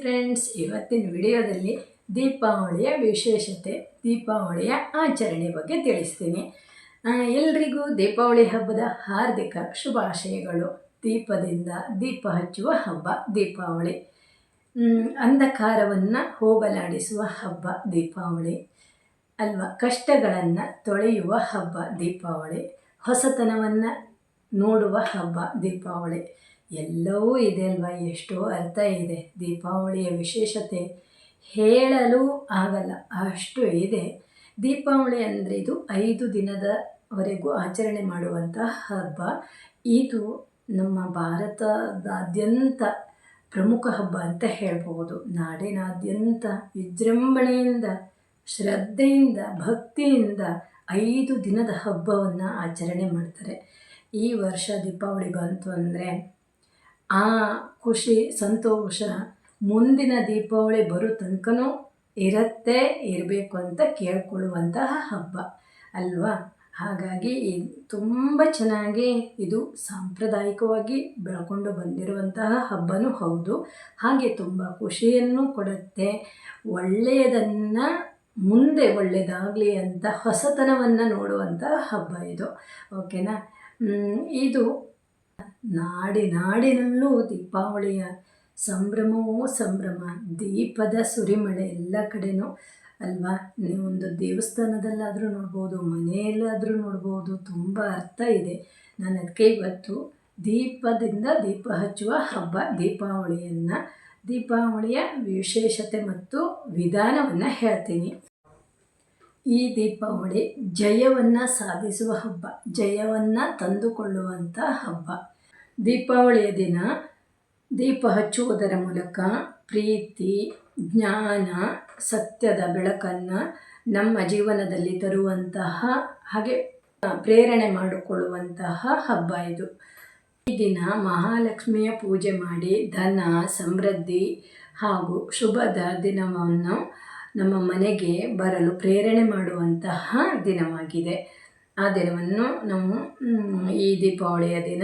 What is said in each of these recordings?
Friends ಇವತ್ತಿನ ವಿಡಿಯೋದಲ್ಲಿ ದೀಪಾವಳಿಯ ವಿಶೇಷತೆ, ದೀಪಾವಳಿಯ ಆಚರಣೆ ಬಗ್ಗೆ ತಿಳಿಸ್ತೀನಿ. ಎಲ್ರಿಗೂ ದೀಪಾವಳಿ ಹಬ್ಬದ ಹಾರ್ದಿಕ ಶುಭಾಶಯಗಳು. ದೀಪದಿಂದ ದೀಪ ಹಚ್ಚುವ ಹಬ್ಬ ದೀಪಾವಳಿ. ಅಂಧಕಾರವನ್ನು ಹೋಗಲಾಡಿಸುವ ಹಬ್ಬ ದೀಪಾವಳಿ. ಅಲ್ವಾ, ಕಷ್ಟಗಳನ್ನು ತೊಳೆಯುವ ಹಬ್ಬ ದೀಪಾವಳಿ. ಹೊಸತನವನ್ನು ನೋಡುವ ಹಬ್ಬ ದೀಪಾವಳಿ. ಎಲ್ಲವೂ ಇದೆ ಅಲ್ವಾ? ಎಷ್ಟೋ ಅರ್ಥ ಇದೆ. ದೀಪಾವಳಿಯ ವಿಶೇಷತೆ ಹೇಳಲು ಆಗಲ್ಲ. ಅಷ್ಟು ಇದೆ. ದೀಪಾವಳಿ ಅಂದರೆ ಇದು ಐದು ದಿನದವರೆಗೂ ಆಚರಣೆ ಮಾಡುವಂಥ ಹಬ್ಬ. ಇದು ನಮ್ಮ ಭಾರತದಾದ್ಯಂತ ಪ್ರಮುಖ ಹಬ್ಬ ಅಂತ ಹೇಳ್ಬೋದು ನಾಡಿನಾದ್ಯಂತ ವಿಜೃಂಭಣೆಯಿಂದ, ಶ್ರದ್ಧೆಯಿಂದ, ಭಕ್ತಿಯಿಂದ ಐದು ದಿನದ ಹಬ್ಬವನ್ನು ಆಚರಣೆ ಮಾಡ್ತಾರೆ. ಈ ವರ್ಷ ದೀಪಾವಳಿ ಬಂತು ಅಂದರೆ ಆ ಖುಷಿ ಸಂತೋಷ ಮುಂದಿನ ದೀಪಾವಳಿ ಬರೋ ತನಕನೂ ಇರತ್ತೆ, ಇರಬೇಕು ಅಂತ ಕೇಳ್ಕೊಳ್ಳುವಂತಹ ಹಬ್ಬ. ಅಲ್ವಾ? ಹಾಗಾಗಿ ತುಂಬ ಚೆನ್ನಾಗಿ ಇದು ಸಾಂಪ್ರದಾಯಿಕವಾಗಿ ಬೆಳ್ಕೊಂಡು ಬಂದಿರುವಂತಹ ಹಬ್ಬನೂ ಹೌದು. ಹಾಗೆ ತುಂಬ ಖುಷಿಯನ್ನು ಕೊಡುತ್ತೆ. ಒಳ್ಳೆಯದನ್ನು ಮುಂದೆ ಒಳ್ಳೆಯದಾಗಲಿ ಅಂತ ಹೊಸತನವನ್ನು ನೋಡುವಂತಹ ಹಬ್ಬ ಇದು. ಓಕೆನಾ ಇದು ನಾಡಿ ನಾಡಿನಲ್ಲೂ ದೀಪಾವಳಿಯ ಸಂಭ್ರಮವೂ ಸಂಭ್ರಮ, ದೀಪದ ಸುರಿಮಳೆ ಎಲ್ಲ ಕಡೆನೂ ಅಲ್ವಾ? ನೀವೊಂದು ದೇವಸ್ಥಾನದಲ್ಲಾದರೂ ನೋಡ್ಬೋದು, ಮನೆಯಲ್ಲಾದರೂ ನೋಡ್ಬೋದು, ತುಂಬ ಅರ್ಥ ಇದೆ. ನಾನು ಅದಕ್ಕೆ ಇವತ್ತು ದೀಪದಿಂದ ದೀಪ ಹಚ್ಚುವ ಹಬ್ಬ, ದೀಪಾವಳಿಯನ್ನು, ದೀಪಾವಳಿಯ ವಿಶೇಷತೆ ಮತ್ತು ವಿಧಾನವನ್ನು ಹೇಳ್ತೀನಿ. ಈ ದೀಪಾವಳಿ ಜಯವನ್ನು ಸಾಧಿಸುವ ಹಬ್ಬ, ಜಯವನ್ನು ತಂದುಕೊಳ್ಳುವಂಥ ಹಬ್ಬ. ದೀಪಾವಳಿಯ ದಿನ ದೀಪ ಹಚ್ಚುವುದರ ಮೂಲಕ ಪ್ರೀತಿ, ಜ್ಞಾನ, ಸತ್ಯದ ಬೆಳಕನ್ನು ನಮ್ಮ ಜೀವನದಲ್ಲಿ ತರುವಂತಹ ಹಾಗೆ ಪ್ರೇರಣೆ ಮಾಡಿಕೊಳ್ಳುವಂತಹ ಹಬ್ಬ ಇದು. ಈ ದಿನ ಮಹಾಲಕ್ಷ್ಮಿಯ ಪೂಜೆ ಮಾಡಿ ಧನ, ಸಮೃದ್ಧಿ ಹಾಗೂ ಶುಭದ ದಿನವನ್ನು ನಮ್ಮ ಮನೆಗೆ ಬರಲು ಪ್ರೇರಣೆ ಮಾಡುವಂತಹ ದಿನವಾಗಿದೆ. ಆ ದಿನವನ್ನು ನಾವು ಈ ದೀಪಾವಳಿಯ ದಿನ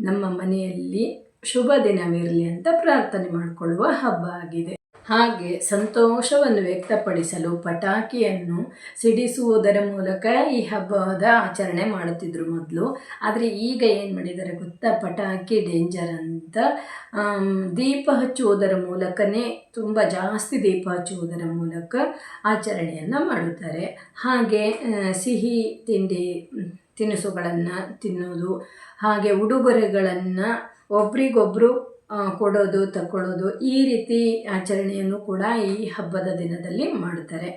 ನಮ್ಮ ಮನೆಯಲ್ಲಿ ಶುಭ ದಿನವಿರಲಿ ಅಂತ ಪ್ರಾರ್ಥನೆ ಮಾಡಿಕೊಳ್ಳುವ ಹಬ್ಬ ಆಗಿದೆ. ಹಾಗೆ ಸಂತೋಷವನ್ನು ವ್ಯಕ್ತಪಡಿಸಲು ಪಟಾಕಿಯನ್ನು ಸಿಡಿಸುವುದರ ಮೂಲಕ ಈ ಹಬ್ಬದ ಆಚರಣೆ ಮಾಡುತ್ತಿದ್ದರು ಮೊದಲು. ಆದರೆ ಈಗ ಏನು ಮಾಡಿದ್ದಾರೆ ಗೊತ್ತಾ? ಪಟಾಕಿ ಡೇಂಜರ್ ಅಂತ. ದೀಪ ಹಚ್ಚುವುದರ ಮೂಲಕನೇ ತುಂಬ ಜಾಸ್ತಿ ದೀಪ ಹಚ್ಚುವುದರ ಮೂಲಕ ಆಚರಣೆಯನ್ನು ಮಾಡುತ್ತಾರೆ. ಹಾಗೆ ಸಿಹಿ ತಿಂಡಿ ತಿನಿಸುಗಳನ್ನು ತಿನ್ನೋದು ಹಾಗೆ ಉಡುಗೊರೆಗಳನ್ನು ಒಬ್ರಿಗೊಬ್ಬರು ಕೊಡೋದು ತಗೊಳ್ಳೋದು ಈ ರೀತಿ ಆಚರಣೆಯನ್ನು ಕೂಡ ಈ ಹಬ್ಬದ ದಿನದಲ್ಲಿ ಮಾಡ್ತಾರೆ.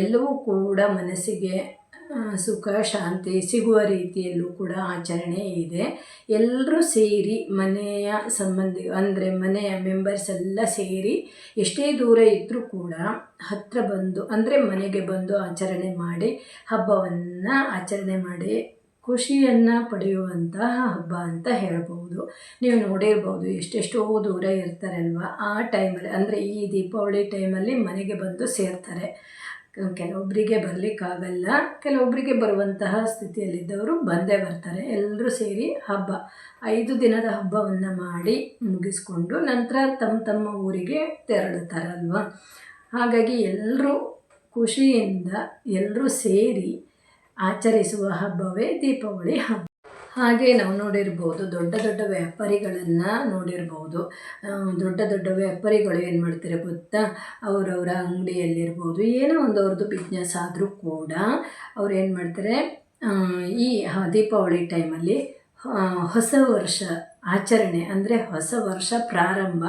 ಎಲ್ಲವೂ ಕೂಡ ಮನಸ್ಸಿಗೆ ಸುಖ, ಶಾಂತಿ ಸಿಗುವ ರೀತಿಯಲ್ಲೂ ಕೂಡ ಆಚರಣೆ ಇದೆ. ಎಲ್ಲರೂ ಸೇರಿ ಮನೆಯ ಸಂಬಂಧಿ, ಅಂದರೆ ಮನೆಯ ಮೆಂಬರ್ಸ್ ಎಲ್ಲ ಸೇರಿ ಎಷ್ಟೇ ದೂರ ಇದ್ದರೂ ಕೂಡ ಹತ್ತಿರ ಬಂದು, ಅಂದರೆ ಮನೆಗೆ ಬಂದು ಆಚರಣೆ ಮಾಡಿ, ಹಬ್ಬವನ್ನು ಆಚರಣೆ ಮಾಡಿ ಖುಷಿಯನ್ನು ಪಡೆಯುವಂತಹ ಹಬ್ಬ ಅಂತ ಹೇಳ್ಬೋದು ನೀವು ನೋಡಿರ್ಬೋದು ಎಷ್ಟೆಷ್ಟೋ ದೂರ ಇರ್ತಾರಲ್ವ ಆ ಟೈಮಲ್ಲಿ ಅಂದರೆ ಈ ದೀಪಾವಳಿ ಟೈಮಲ್ಲಿ ಮನೆಗೆ ಬಂದು ಸೇರ್ತಾರೆ. ಕೆಲವೊಬ್ಬರಿಗೆ ಬರಲಿಕ್ಕಾಗಲ್ಲ. ಕೆಲವೊಬ್ಬರಿಗೆ ಬರುವಂತಹ ಸ್ಥಿತಿಯಲ್ಲಿದ್ದವರು ಬಂದೇ ಬರ್ತಾರೆ. ಎಲ್ಲರೂ ಸೇರಿ ಹಬ್ಬ. ಐದು ದಿನದ ಹಬ್ಬವನ್ನು ಮಾಡಿ ಮುಗಿಸ್ಕೊಂಡು ನಂತರ ತಮ್ಮ ತಮ್ಮ ಊರಿಗೆ ತೆರಳುತ್ತಾರಲ್ವ? ಹಾಗಾಗಿ ಎಲ್ಲರೂ ಖುಷಿಯಿಂದ ಎಲ್ಲರೂ ಸೇರಿ ಆಚರಿಸುವ ಹಬ್ಬವೇ ದೀಪಾವಳಿ ಹಬ್ಬ. ಹಾಗೆ ನಾವು ನೋಡಿರ್ಬೋದು ದೊಡ್ಡ ದೊಡ್ಡ ವ್ಯಾಪಾರಿಗಳನ್ನು ನೋಡಿರ್ಬೋದು. ದೊಡ್ಡ ದೊಡ್ಡ ವ್ಯಾಪಾರಿಗಳು ಏನು ಮಾಡ್ತಾರೆ ಗೊತ್ತಾ? ಅವರವರ ಅಂಗಡಿಯಲ್ಲಿರ್ಬೋದು, ಏನೋ ಒಂದು ಅವ್ರದ್ದು ಬಿಸ್ನೆಸ್ ಆದರೂ ಕೂಡ ಅವ್ರು ಏನು ಮಾಡ್ತಾರೆ ಈ ದೀಪಾವಳಿ ಟೈಮಲ್ಲಿ ಹೊಸ ವರ್ಷ ಆಚರಣೆ ಅಂದರೆ ಹೊಸ ವರ್ಷ ಪ್ರಾರಂಭ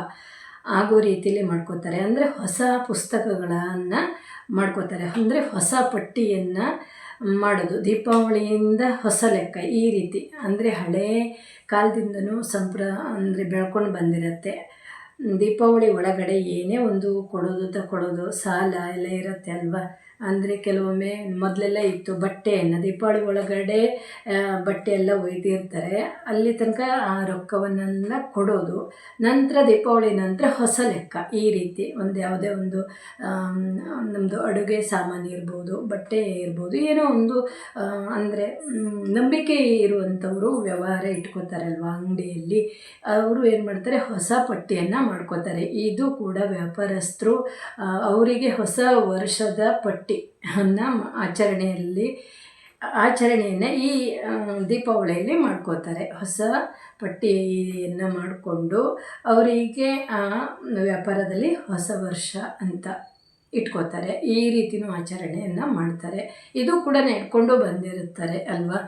ಆಗೋ ರೀತಿಯಲ್ಲಿ ಮಾಡ್ಕೋತಾರೆ. ಅಂದರೆ ಹೊಸ ಪುಸ್ತಕಗಳನ್ನು ಮಾಡ್ಕೋತಾರೆ. ಅಂದರೆ ಹೊಸ ಪಟ್ಟಿಯನ್ನು ಮಾಡೋದು. ದೀಪಾವಳಿಯಿಂದ ಹೊಸ ಲೆಕ್ಕ. ಈ ರೀತಿ. ಅಂದರೆ ಹಳೇ ಕಾಲದಿಂದನೂ ಸಂಪ್ರ, ಅಂದರೆ ಬೆಳ್ಕೊಂಡು ಬಂದಿರತ್ತೆ. ದೀಪಾವಳಿ ಒಳಗಡೆ ಏನೇ ಒಂದು ಕೊಡೋದು ತಗೊಳ್ಳೋದು ಸಾಲ ಎಲ್ಲ ಇರುತ್ತೆ ಅಲ್ವಾ? ಅಂದರೆ ಕೆಲವೊಮ್ಮೆ ಮೊದಲೆಲ್ಲ ಇತ್ತು ಬಟ್ಟೆಯನ್ನು ದೀಪಾವಳಿ ಒಳಗಡೆ ಬಟ್ಟೆ ಎಲ್ಲ ಒಯ್ದಿರ್ತಾರೆ. ಅಲ್ಲಿ ತನಕ ಆ ರೊಕ್ಕವನ್ನೆಲ್ಲ ಕೊಡೋದು. ನಂತರ ದೀಪಾವಳಿ ನಂತರ ಹೊಸ ಲೆಕ್ಕ. ಈ ರೀತಿ ಒಂದು ಯಾವುದೇ ಒಂದು ನಮ್ಮದು ಅಡುಗೆ ಸಾಮಾನು ಇರ್ಬೋದು, ಬಟ್ಟೆ ಇರ್ಬೋದು, ಏನೋ ಒಂದು ಅಂದರೆ ನಂಬಿಕೆ ಇರುವಂಥವರು ವ್ಯವಹಾರ ಇಟ್ಕೋತಾರಲ್ವ ಅಂಗಡಿಯಲ್ಲಿ. ಅವರು ಏನು ಮಾಡ್ತಾರೆ, ಹೊಸ ಪಟ್ಟಿಯನ್ನು ಮಾಡ್ಕೋತಾರೆ. ಇದು ಕೂಡ ವ್ಯಾಪಾರಸ್ಥರು ಅವರಿಗೆ ಹೊಸ ವರ್ಷದ ಪಟ್ಟಿಯನ್ನು ಆಚರಣೆಯಲ್ಲಿ, ಆಚರಣೆಯನ್ನು ಈ ದೀಪಾವಳಿಯಲ್ಲಿ ಮಾಡ್ಕೋತಾರೆ ಹೊಸ ಪಟ್ಟಿಯನ್ನು ಮಾಡಿಕೊಂಡು ಅವರಿಗೆ ಆ ವ್ಯಾಪಾರದಲ್ಲಿ ಹೊಸ ವರ್ಷ ಅಂತ. ಇಟ್ಕೋತಾರೆ ಈ ರೀತಿಯೂ ಆಚರಣೆಯನ್ನು ಮಾಡ್ತಾರೆ. ಇದು ಕೂಡ ಇಟ್ಕೊಂಡು ಬಂದಿರುತ್ತಾರೆ ಅಲ್ವಾ?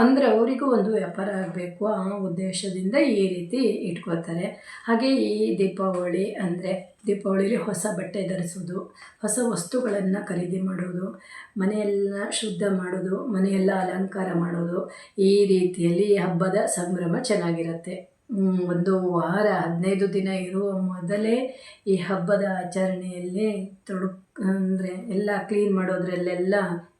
ಅಂದರೆ ಅವರಿಗೂ ಒಂದು ವ್ಯಾಪಾರ ಆಗಬೇಕು, ಆ ಉದ್ದೇಶದಿಂದ ಈ ರೀತಿ ಇಟ್ಕೋತಾರೆ ಹಾಗೆ ಈ ದೀಪಾವಳಿ ಅಂದರೆ ದೀಪಾವಳಿಲಿ ಹೊಸ ಬಟ್ಟೆ ಧರಿಸೋದು, ಹೊಸ ವಸ್ತುಗಳನ್ನು ಖರೀದಿ ಮಾಡೋದು, ಮನೆಯೆಲ್ಲ ಶುದ್ಧ ಮಾಡೋದು, ಮನೆಯೆಲ್ಲ ಅಲಂಕಾರ ಮಾಡೋದು, ಈ ರೀತಿಯಲ್ಲಿ ಹಬ್ಬದ ಸಂಭ್ರಮ ಚೆನ್ನಾಗಿರುತ್ತೆ. ಒಂದು ವಾರ, ಹದಿನೈದು ದಿನ ಇರುವ ಮೊದಲೇ ಈ ಹಬ್ಬದ ಆಚರಣೆಯಲ್ಲಿ ತೊಡಕ್ ಅಂದರೆ ಎಲ್ಲ ಕ್ಲೀನ್ ಮಾಡೋದ್ರಲ್ಲೆಲ್ಲ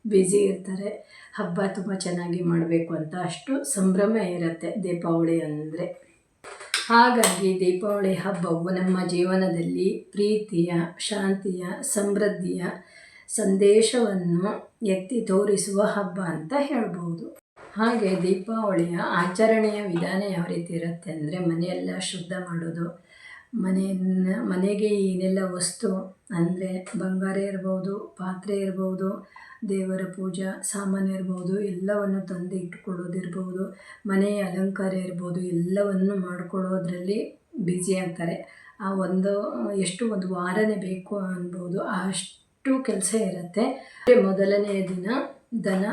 ಬ್ಯುಸಿ ಇರ್ತಾರೆ. ಹಬ್ಬ ತುಂಬ ಚೆನ್ನಾಗಿ ಮಾಡಬೇಕು ಅಂತ ಅಷ್ಟು ಸಂಭ್ರಮ ಇರುತ್ತೆ ದೀಪಾವಳಿ ಅಂದರೆ. ಹಾಗಾಗಿ ದೀಪಾವಳಿ ಹಬ್ಬವು ನಮ್ಮ ಜೀವನದಲ್ಲಿ ಪ್ರೀತಿಯ, ಶಾಂತಿಯ, ಸಮೃದ್ಧಿಯ ಸಂದೇಶವನ್ನು ಎತ್ತಿ ತೋರಿಸುವ ಹಬ್ಬ ಅಂತ ಹೇಳ್ಬೋದು. ಹಾಗೆ ದೀಪಾವಳಿಯ ಆಚರಣೆಯ ವಿಧಾನ ಯಾವ ರೀತಿ ಇರುತ್ತೆ ಅಂದರೆ ಮನೆಯೆಲ್ಲ ಶುದ್ಧ ಮಾಡೋದು, ಮನೆಯನ್ನು, ಮನೆಗೆ ಏನೆಲ್ಲ ವಸ್ತು ಅಂದರೆ ಬಂಗಾರ ಇರ್ಬೋದು, ಪಾತ್ರೆ ಇರ್ಬೋದು, ದೇವರ ಪೂಜಾ, ಸಾಮಾನು ಇರ್ಬೋದು, ಎಲ್ಲವನ್ನು ತಂದು ಇಟ್ಕೊಳ್ಳೋದಿರ್ಬೋದು ಮನೆಯ ಅಲಂಕಾರ ಇರ್ಬೋದು, ಎಲ್ಲವನ್ನು ಮಾಡಿಕೊಳ್ಳೋದ್ರಲ್ಲಿ ಬ್ಯುಸಿ ಆಗ್ತಾರೆ. ಆ ಒಂದು, ಎಷ್ಟು ಒಂದು ವಾರನೇ ಬೇಕು ಅನ್ಬೋದು ಅಷ್ಟು ಕೆಲಸ ಇರುತ್ತೆ. ಮೊದಲನೆಯ ದಿನ ದನ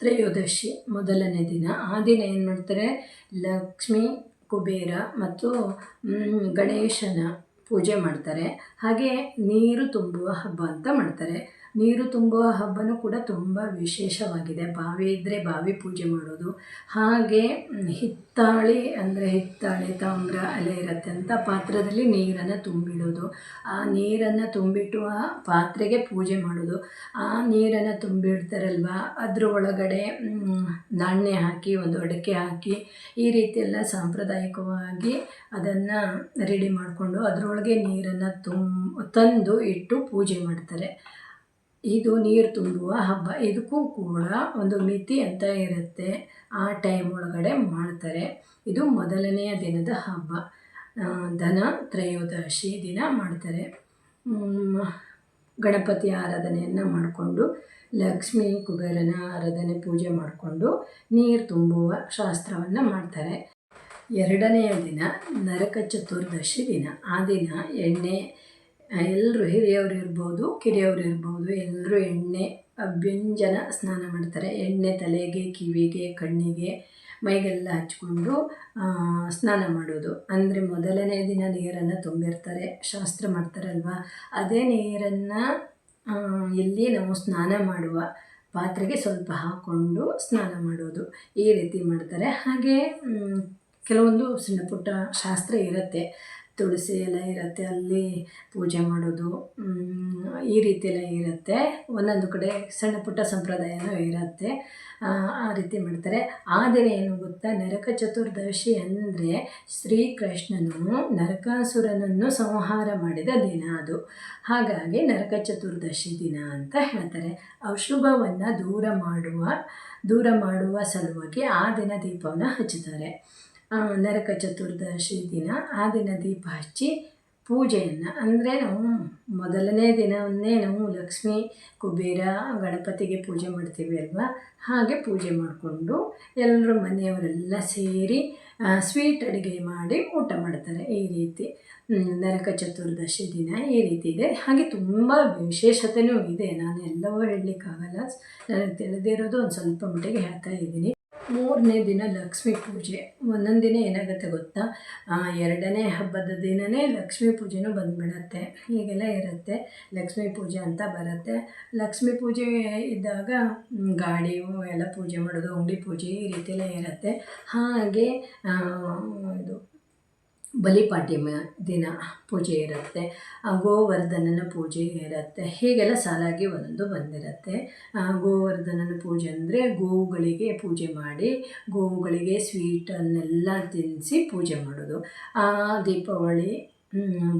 ತ್ರಯೋದಶಿ ಮೊದಲನೇ ದಿನ. ಆ ದಿನ ಏನು ಮಾಡ್ತಾರೆ? ಲಕ್ಷ್ಮೀ, ಕುಬೇರ ಮತ್ತು ಗಣೇಶನ ಪೂಜೆ ಮಾಡ್ತಾರೆ. ಹಾಗೆ ನೀರು ತುಂಬುವ ಹಬ್ಬ ಅಂತ ಮಾಡ್ತಾರೆ. ನೀರು ತುಂಬುವ ಹಬ್ಬನೂ ಕೂಡ ತುಂಬ ವಿಶೇಷವಾಗಿದೆ. ಬಾವಿ ಇದ್ದರೆ ಬಾವಿ ಪೂಜೆ ಮಾಡೋದು. ಹಾಗೆ ಹಿತ್ತಾಳೆ ಅಂದರೆ ಹಿತ್ತಾಳೆ, ತಾಮ್ರ ಅಲೆ ಇರುತ್ತೆ ಅಂತ ಪಾತ್ರದಲ್ಲಿ ನೀರನ್ನು ತುಂಬಿಡೋದು. ಆ ನೀರನ್ನು ತುಂಬಿಟ್ಟು ಆ ಪಾತ್ರೆಗೆ ಪೂಜೆ ಮಾಡೋದು. ಆ ನೀರನ್ನು ತುಂಬಿಡ್ತಾರಲ್ವ? ಅದ್ರ ಒಳಗಡೆ ನಾಣ್ಯ ಹಾಕಿ, ಒಂದು ಅಡಿಕೆ ಹಾಕಿ, ಈ ರೀತಿ ಎಲ್ಲ ಸಾಂಪ್ರದಾಯಿಕವಾಗಿ ಅದನ್ನು ರೆಡಿ ಮಾಡಿಕೊಂಡು ಅದರೊಳಗೆ ನೀರನ್ನು ತುಂಬ ತಂದು ಇಟ್ಟು ಪೂಜೆ ಮಾಡ್ತಾರೆ. ಇದು ನೀರು ತುಂಬುವ ಹಬ್ಬ. ಇದಕ್ಕೂ ಕೂಡ ಒಂದು ಮಿತಿ ಅಂತ ಇರುತ್ತೆ ಆ ಟೈಮ್ ಒಳಗಡೆ ಮಾಡ್ತಾರೆ. ಇದು ಮೊದಲನೆಯ ದಿನದ ಹಬ್ಬ. ದನ ತ್ರಯೋದಶಿ ದಿನ ಮಾಡ್ತಾರೆ. ಗಣಪತಿ ಆರಾಧನೆಯನ್ನು ಮಾಡಿಕೊಂಡು, ಲಕ್ಷ್ಮೀ ಕುಬೇರನ ಆರಾಧನೆ ಪೂಜೆ ಮಾಡಿಕೊಂಡು ನೀರು ತುಂಬುವ ಶಾಸ್ತ್ರವನ್ನು ಮಾಡ್ತಾರೆ. ಎರಡನೆಯ ದಿನ ನರಕ ಚತುರ್ದಶಿ ದಿನ. ಆ ದಿನ ಎಣ್ಣೆ ಎಲ್ಲರೂ ಹಿರಿಯವರು ಇರ್ಬೋದು, ಕಿರಿಯವರು ಇರ್ಬೋದು, ಎಲ್ಲರೂ ಎಣ್ಣೆ, ಅಭ್ಯಂಜನ ಸ್ನಾನ ಮಾಡ್ತಾರೆ. ಎಣ್ಣೆ ತಲೆಗೆ, ಕಿವಿಗೆ, ಕಣ್ಣಿಗೆ, ಮೈಗೆಲ್ಲ ಹಚ್ಕೊಂಡು ಸ್ನಾನ ಮಾಡೋದು. ಅಂದರೆ ಮೊದಲನೇ ದಿನ ನೀರನ್ನು ತುಂಬಿರ್ತಾರೆ. ಶಾಸ್ತ್ರ ಮಾಡ್ತಾರಲ್ವ? ಅದೇ ನೀರನ್ನು ಎಲ್ಲಿ ನಾವು ಸ್ನಾನ ಮಾಡುವ ಪಾತ್ರೆಗೆ ಸ್ವಲ್ಪ ಹಾಕ್ಕೊಂಡು ಸ್ನಾನ ಮಾಡೋದು. ಈ ರೀತಿ ಮಾಡ್ತಾರೆ. ಹಾಗೆ ಕೆಲವೊಂದು ಸಣ್ಣ ಪುಟ್ಟ ಶಾಸ್ತ್ರ ಇರುತ್ತೆ. ತುಳಸಿ ಎಲ್ಲ ಇರುತ್ತೆ, ಅಲ್ಲಿ ಪೂಜೆ ಮಾಡೋದು ಈ ರೀತಿ ಇರುತ್ತೆ. ಒಂದೊಂದು ಕಡೆ ಸಣ್ಣ ಪುಟ್ಟ ಸಂಪ್ರದಾಯನೂ ಇರುತ್ತೆ. ಆ ರೀತಿ ಮಾಡ್ತಾರೆ. ಆ ದಿನ ಏನು ಗೊತ್ತಾ, ನರಕ ಚತುರ್ದಶಿ ಅಂದರೆ ಶ್ರೀಕೃಷ್ಣನು ನರಕಾಸುರನನ್ನು ಸಂಹಾರ ಮಾಡಿದ ದಿನ ಅದು. ಹಾಗಾಗಿ ನರಕ ಚತುರ್ದಶಿ ದಿನ ಅಂತ ಹೇಳ್ತಾರೆ. ಅಶುಭವನ್ನು ದೂರ ಮಾಡುವ ದೂರ ಮಾಡುವ ಸಲುವಾಗಿ ಆ ದಿನ ದೀಪವನ್ನು ಹಚ್ಚುತ್ತಾರೆ. ನರಕ ಚತುರ್ದಶಿ ದಿನ, ಆ ದಿನ ದೀಪ ಹಚ್ಚಿ ಪೂಜೆಯನ್ನು, ಅಂದರೆ ನಾವು ಮೊದಲನೇ ದಿನವನ್ನೇ ನಾವು ಲಕ್ಷ್ಮಿ, ಕುಬೇರ, ಗಣಪತಿಗೆ ಪೂಜೆ ಮಾಡ್ತೀವಿ ಅಲ್ವಾ? ಹಾಗೆ ಪೂಜೆ ಮಾಡಿಕೊಂಡು ಎಲ್ಲರೂ ಮನೆಯವರೆಲ್ಲ ಸೇರಿ ಸ್ವೀಟ್ ಅಡುಗೆ ಮಾಡಿ ಊಟ ಮಾಡ್ತಾರೆ ಈ ರೀತಿ. ನರಕ ಚತುರ್ದಶಿ ದಿನ ಈ ರೀತಿ ಇದೆ. ಹಾಗೆ ತುಂಬ ವಿಶೇಷತೆಯೂ ಇದೆ. ನಾನು ಎಲ್ಲವೂ ಹೇಳಲಿಕ್ಕಾಗಲ್ಲ. ನನಗೆ ತಿಳಿದಿರೋದು ಒಂದು ಸ್ವಲ್ಪ ಮಟ್ಟಿಗೆ ಹೇಳ್ತಾ ಇದ್ದೀನಿ. ಮೂರನೇ ದಿನ ಲಕ್ಷ್ಮೀ ಪೂಜೆ. ಒಂದೊಂದು ದಿನ ಏನಾಗುತ್ತೆ ಗೊತ್ತಾ? ಎರಡನೇ ಹಬ್ಬದ ದಿನವೇ ಲಕ್ಷ್ಮೀ ಪೂಜೆನೂ ಬಂದುಬಿಡತ್ತೆ. ಹೀಗೆಲ್ಲ ಇರುತ್ತೆ. ಲಕ್ಷ್ಮೀ ಪೂಜೆ ಅಂತ ಬರುತ್ತೆ. ಲಕ್ಷ್ಮೀ ಪೂಜೆ ಇದ್ದಾಗ ಗಾಡಿ ಎಲ್ಲ ಪೂಜೆ ಮಾಡೋದು ಅಂಗಡಿ ಪೂಜೆ ಈ ರೀತಿಯೇ ಇರುತ್ತೆ. ಹಾಗೆ ಇದು ಬಲಿಪಾಡ್ಯಮ ದಿನ ಪೂಜೆ ಇರುತ್ತೆ ಗೋವರ್ಧನನ ಪೂಜೆ ಇರುತ್ತೆ, ಹೀಗೆಲ್ಲ ಸಾಲಾಗಿ ಒಂದು ಬಂದಿರುತ್ತೆ. ಗೋವರ್ಧನನ ಪೂಜೆ ಅಂದರೆ ಗೋವುಗಳಿಗೆ ಪೂಜೆ ಮಾಡಿ, ಗೋವುಗಳಿಗೆ ಸ್ವೀಟನ್ನೆಲ್ಲ ತಿನ್ನಿಸಿ ಪೂಜೆ ಮಾಡೋದು. ಆ ದೀಪಾವಳಿ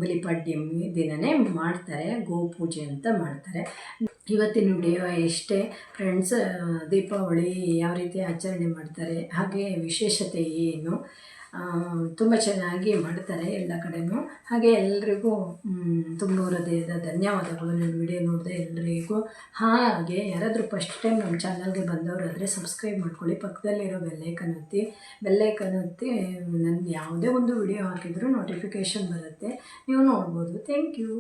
ಬಲಿಪಾಡ್ಯಮ ದಿನವೇ ಮಾಡ್ತಾರೆ, ಗೋ ಪೂಜೆ ಅಂತ ಮಾಡ್ತಾರೆ. ಇವತ್ತಿನ ವಿಡಿಯೋ ಎಷ್ಟೇ ಫ್ರೆಂಡ್ಸ್ ದೀಪಾವಳಿ ಯಾವ ರೀತಿ ಆಚರಣೆ ಮಾಡ್ತಾರೆ, ಹಾಗೆ ವಿಶೇಷತೆ ಏನು ತುಂಬ ಚೆನ್ನಾಗಿ ಮಾಡ್ತಾರೆ ಎಲ್ಲ ಕಡೆಯೂ ಹಾಗೆ ಎಲ್ರಿಗೂ ಮ್, ತುಂಬ ಹೃದಯದ ಧನ್ಯವಾದಗಳು. ನನ್ನ ವಿಡಿಯೋ ನೋಡಿದೆ ಎಲ್ಲರಿಗೂ ಹಾಗೆ ಯಾರಾದರೂ ಫಸ್ಟ್ ಟೈಮ್ ನಮ್ಮ ಚಾನಲ್ಗೆ ಬಂದವರಾದರೆ ಸಬ್ಸ್ಕ್ರೈಬ್ ಮಾಡ್ಕೊಳ್ಳಿ. ಪಕ್ಕದಲ್ಲಿರೋ ಬೆಲ್ಲೈಕನ್ ಒತ್ತಿ. ಬೆಲ್ಲೈಕನ್ ಒತ್ತಿ ನನ್ನ ಯಾವುದೇ ಒಂದು ವಿಡಿಯೋ ಹಾಕಿದರೂ ನೋಟಿಫಿಕೇಷನ್ ಬರುತ್ತೆ. ನೀವು ನೋಡ್ಬೋದು. Thank you